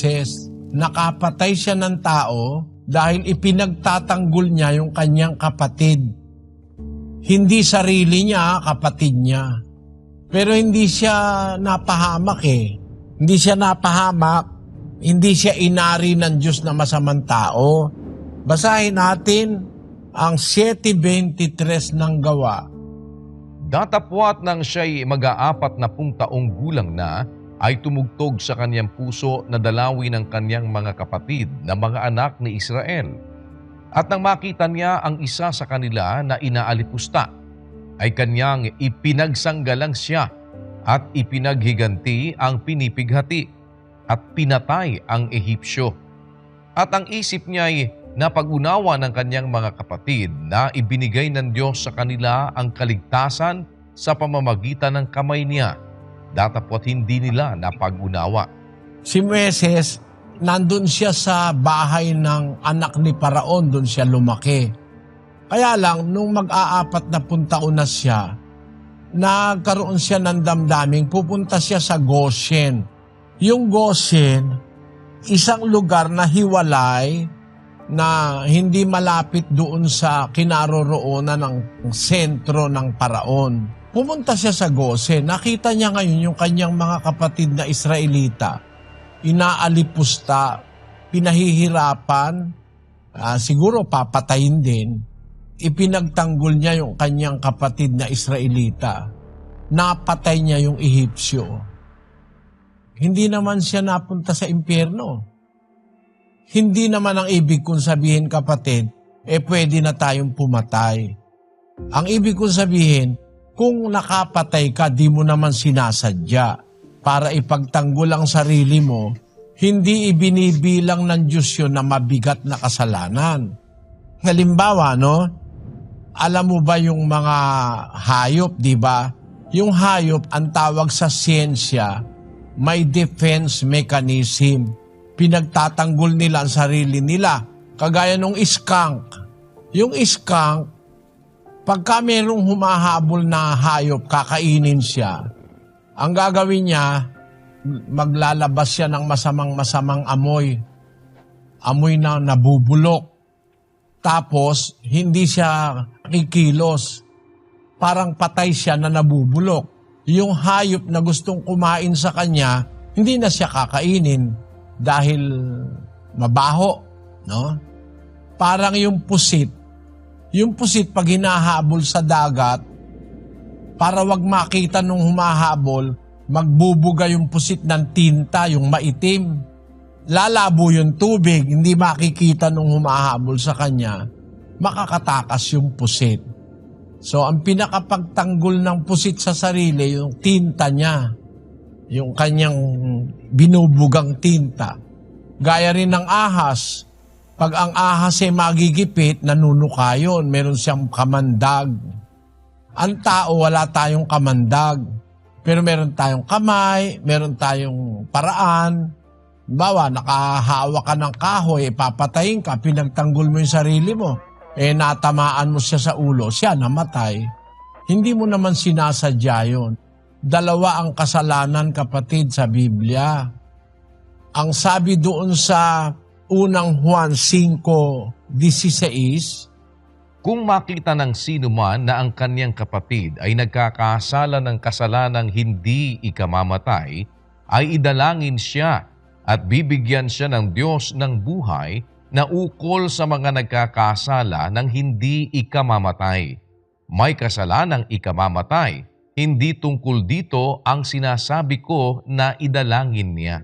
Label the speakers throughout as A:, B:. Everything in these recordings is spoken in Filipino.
A: beses nakapatay siya ng tao dahil ipinagtatanggol niya yung kanyang kapatid. Hindi sarili niya, kapatid niya. Pero hindi siya napahamak eh. Hindi siya napahamak. Hindi siya inari ng Diyos na masamang tao. Basahin natin ang 7.23 ng gawa.
B: Datapwat nang siya'y mag-aapat na pung taong gulang na, ay tumugtog sa kanyang puso na dalawin ng kanyang mga kapatid na mga anak ni Israel. At nang makita niya ang isa sa kanila na inaalipusta, ay kanyang ipinagsanggalang siya at ipinaghiganti ang pinipighati at pinatay ang Ehipsyo. At ang isip niya ay napag-unawa ng kanyang mga kapatid na ibinigay ng Diyos sa kanila ang kaligtasan sa pamamagitan ng kamay niya datapot hindi nila napag-unawa.
A: Si Moises, nandun siya sa bahay ng anak ni Paraon, doon siya lumaki. Kaya lang, nung mag-aapat na puntaon na siya, nagkaroon siya ng damdaming, pupunta siya sa Goshen. Yung Goshen, isang lugar na hiwalay na hindi malapit doon sa kinaroroonan ng sentro ng Paraon. Pumunta siya sa Gose, nakita niya ngayon yung kanyang mga kapatid na Israelita. Inaalipusta, pinahihirapan, uh, siguro papatayin din. Ipinagtanggol niya yung kanyang kapatid na Israelita. Napatay niya yung Ehipsyo. Hindi naman siya napunta sa impyerno. Hindi naman ang ibig kong sabihin kapatid, eh pwede na tayong pumatay. Ang ibig kong sabihin, kung nakapatay ka, di mo naman sinasadya para ipagtanggol ang sarili mo, hindi ibinibilang ng Diyos yun na mabigat na kasalanan. Halimbawa, no? Alam mo ba yung mga hayop, di ba? Yung hayop, ang tawag sa siyensya, may defense mechanism. Pinagtatanggol nila ang sarili nila. Kagaya nung skunk. Yung skunk, Pagka merong humahabol na hayop, kakainin siya, ang gagawin niya, maglalabas siya ng masamang-masamang amoy. Amoy na nabubulok. Tapos, hindi siya kikilos. Parang patay siya na nabubulok. Yung hayop na gustong kumain sa kanya, hindi na siya kakainin dahil mabaho. No? Parang yung pusit, yung pusit pag hinahabol sa dagat, para wag makita nung humahabol, magbubuga yung pusit ng tinta, yung maitim. Lalabo yung tubig, hindi makikita nung humahabol sa kanya, makakatakas yung pusit. So, ang pinakapagtanggol ng pusit sa sarili, yung tinta niya, yung kanyang binubugang tinta. Gaya rin ng ahas, pag ang ahas ay magigipit, nanunuka yun. Meron siyang kamandag. Ang tao, wala tayong kamandag. Pero meron tayong kamay, meron tayong paraan. Bawa, nakahawa ka ng kahoy, papatayin ka, pinagtanggol mo yung sarili mo. Eh, natamaan mo siya sa ulo, siya namatay. Hindi mo naman sinasadya yun. Dalawa ang kasalanan, kapatid, sa Biblia. Ang sabi doon sa unang Juan 5.16
B: Kung makita ng sino man na ang kanyang kapatid ay nagkakasala ng kasalanang hindi ikamamatay, ay idalangin siya at bibigyan siya ng Diyos ng buhay na ukol sa mga nagkakasala ng hindi ikamamatay. May kasalanang ikamamatay, hindi tungkol dito ang sinasabi ko na idalangin niya.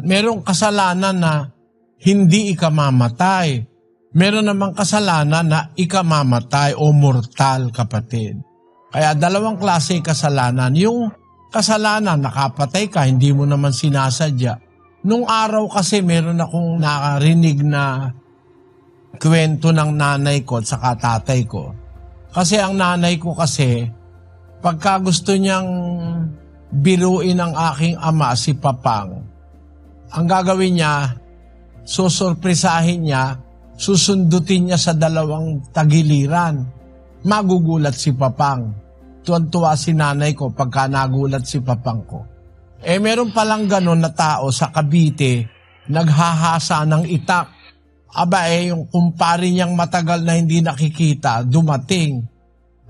A: Merong kasalanan na hindi ikamamatay. Meron namang kasalanan na ikamamatay o mortal, kapatid. Kaya dalawang klase kasalanan. Yung kasalanan, nakapatay ka, hindi mo naman sinasadya. Nung araw kasi meron akong nakarinig na kwento ng nanay ko at saka tatay ko. Kasi ang nanay ko kasi, pagka gusto niyang biruin ang aking ama, si Papang, ang gagawin niya, susurpresahin niya, susundutin niya sa dalawang tagiliran. Magugulat si Papang. Tuwan-tuwa si nanay ko pagka nagulat si Papang ko. Eh meron palang ganon na tao sa Cavite naghahasa ng itak. Aba eh, yung kumpare niyang matagal na hindi nakikita, dumating.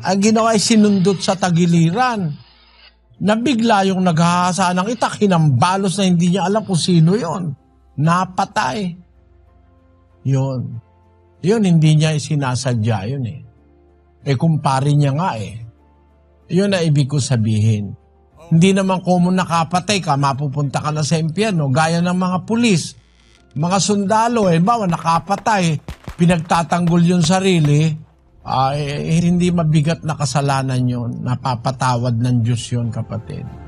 A: Ang ginawa ay sinundot sa tagiliran. Nabigla yung naghahasa ng itak, hinambalos na hindi niya alam kung sino yon. Napatay. Yun. Yun, hindi niya sinasadya yun eh. Eh, kumpare niya nga eh. Yun na ibig ko sabihin. Hindi naman kung nakapatay ka, mapupunta ka na sa impyerno, gaya ng mga pulis. Mga sundalo, eh, bawa nakapatay, pinagtatanggol yung sarili, ay hindi mabigat na kasalanan yun. Napapatawad ng Diyos yun, kapatid.